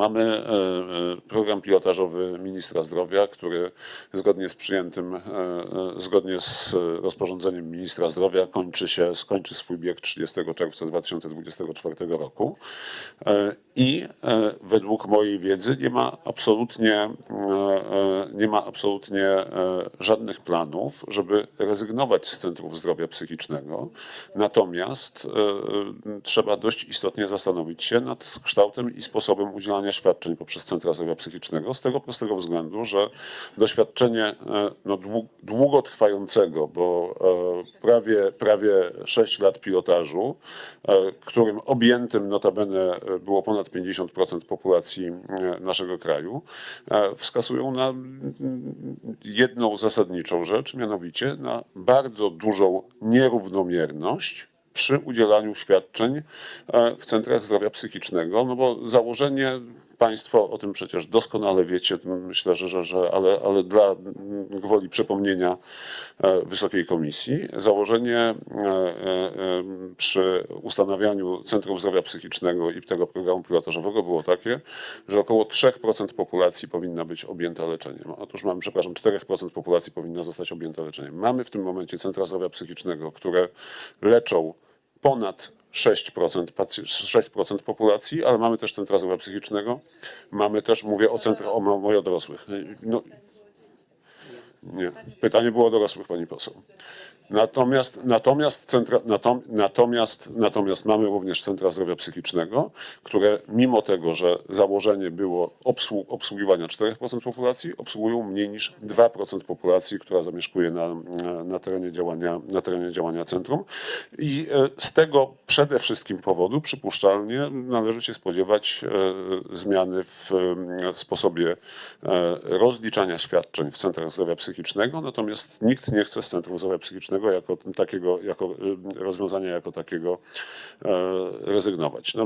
Mamy e, e, program pilotażowy ministra zdrowia, który zgodnie z przyjętym, e, zgodnie z rozporządzeniem ministra zdrowia kończy się, skończy swój bieg 30 czerwca 2024 roku. I według mojej wiedzy nie ma absolutnie, nie ma absolutnie żadnych planów, żeby rezygnować z centrów zdrowia psychicznego. Natomiast trzeba dość istotnie zastanowić się nad kształtem i sposobem udzielania świadczeń poprzez centra zdrowia psychicznego z tego prostego względu, że doświadczenie e, no, dłu- długotrwającego, bo e, prawie, prawie 6 lat pilotażu, e, którym objętym notabene było ponad 50% populacji naszego kraju, wskazują na jedną zasadniczą rzecz, mianowicie na bardzo dużą nierównomierność przy udzielaniu świadczeń e, w centrach zdrowia psychicznego, no bo założenie, Państwo o tym przecież doskonale wiecie, myślę, że, że, że ale, ale dla gwoli przypomnienia e, Wysokiej Komisji, założenie e, przy ustanawianiu Centrum Zdrowia Psychicznego i tego programu pilotażowego było takie, że około 3% populacji powinna być objęta leczeniem. Otóż mamy, przepraszam, 4% populacji powinna zostać objęta leczeniem. Mamy w tym momencie Centra Zdrowia Psychicznego, które leczą ponad 6%, pacy- 6% populacji, ale mamy też centra zdrowia psychicznego. Mamy też, mówię o centrach, o, mówię o dorosłych. No, nie, pytanie było dorosłych, pani poseł. Natomiast, natomiast, centra, natom, natomiast, natomiast mamy również centra zdrowia psychicznego, które mimo tego, że założenie było obsłu, obsługiwania 4% populacji, obsługują mniej niż 2% populacji, która zamieszkuje na, na, terenie działania, na terenie działania centrum. I e, z tego przede wszystkim powodu przypuszczalnie należy się spodziewać e, zmiany w e, sposobie rozliczania świadczeń w centrach zdrowia psychicznego, natomiast nikt nie chce centrum zdrowia psychicznego jako takiego, jako e, rozwiązania jako takiego e, rezygnować. No,